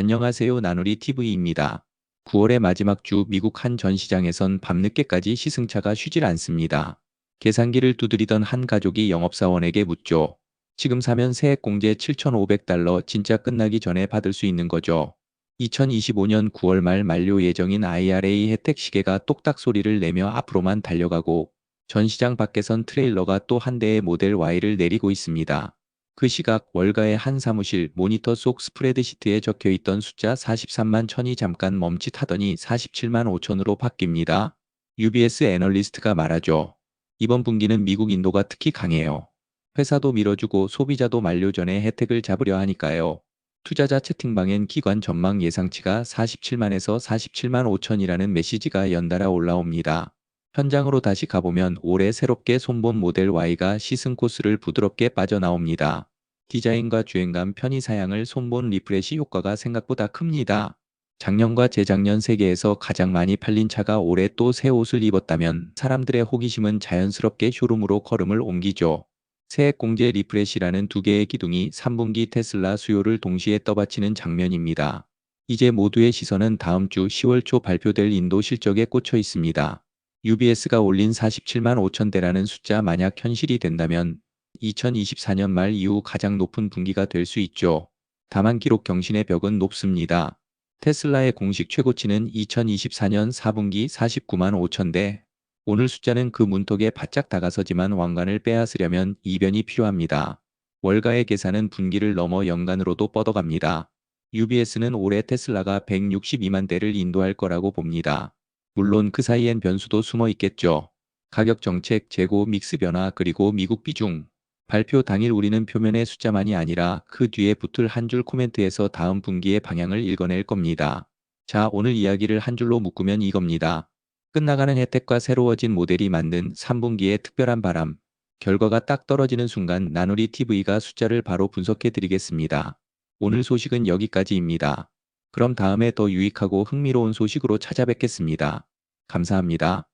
안녕하세요 나누리 TV입니다. 9월의 마지막 주 미국 한 전시장에선 밤늦게까지 시승차가 쉬질 않습니다. 계산기를 두드리던 한 가족이 영업사원에게 묻죠. 지금 사면 세액공제 7,500달러 진짜 끝나기 전에 받을 수 있는 거죠. 2025년 9월 말 만료 예정인 IRA 혜택 시계가 똑딱 소리를 내며 앞으로만 달려가고 전시장 밖에선 트레일러가 또 한 대의 모델 Y를 내리고 있습니다. 그 시각 월가의 한 사무실 모니터 속 스프레드시트에 적혀있던 숫자 43만 천이 잠깐 멈칫하더니 47만 5천으로 바뀝니다. UBS 애널리스트가 말하죠. 이번 분기는 미국 인도가 특히 강해요. 회사도 밀어주고 소비자도 만료 전에 혜택을 잡으려 하니까요. 투자자 채팅방엔 기관 전망 예상치가 47만에서 47만 5천이라는 메시지가 연달아 올라옵니다. 현장으로 다시 가보면 올해 새롭게 손본 모델 Y가 시승 코스를 부드럽게 빠져나옵니다. 디자인과 주행감 편의 사양을 손본 리프레시 효과가 생각보다 큽니다. 작년과 재작년 세계에서 가장 많이 팔린 차가 올해 또 새 옷을 입었다면 사람들의 호기심은 자연스럽게 쇼룸으로 걸음을 옮기죠. 세액 공제 리프레시라는 두 개의 기둥이 3분기 테슬라 수요를 동시에 떠받치는 장면입니다. 이제 모두의 시선은 다음 주 10월 초 발표될 인도 실적에 꽂혀 있습니다. UBS가 올린 47만 5천 대라는 숫자 만약 현실이 된다면 2024년 말 이후 가장 높은 분기가 될 수 있죠. 다만 기록 경신의 벽은 높습니다. 테슬라의 공식 최고치는 2024년 4분기 49만 5천 대. 오늘 숫자는 그 문턱에 바짝 다가서지만 왕관을 빼앗으려면 이변이 필요합니다. 월가의 계산은 분기를 넘어 연간으로도 뻗어갑니다. UBS는 올해 테슬라가 162만 대를 인도할 거라고 봅니다. 물론 그 사이엔 변수도 숨어 있겠죠. 가격 정책, 재고 믹스 변화 그리고 미국 비중. 발표 당일 우리는 표면의 숫자만이 아니라 그 뒤에 붙을 한 줄 코멘트에서 다음 분기의 방향을 읽어낼 겁니다. 자, 오늘 이야기를 한 줄로 묶으면 이겁니다. 끝나가는 혜택과 새로워진 모델이 만든 3분기의 특별한 바람. 결과가 딱 떨어지는 순간 나누리 TV가 숫자를 바로 분석해 드리겠습니다. 오늘 소식은 여기까지입니다. 그럼 다음에 더 유익하고 흥미로운 소식으로 찾아뵙겠습니다. 감사합니다.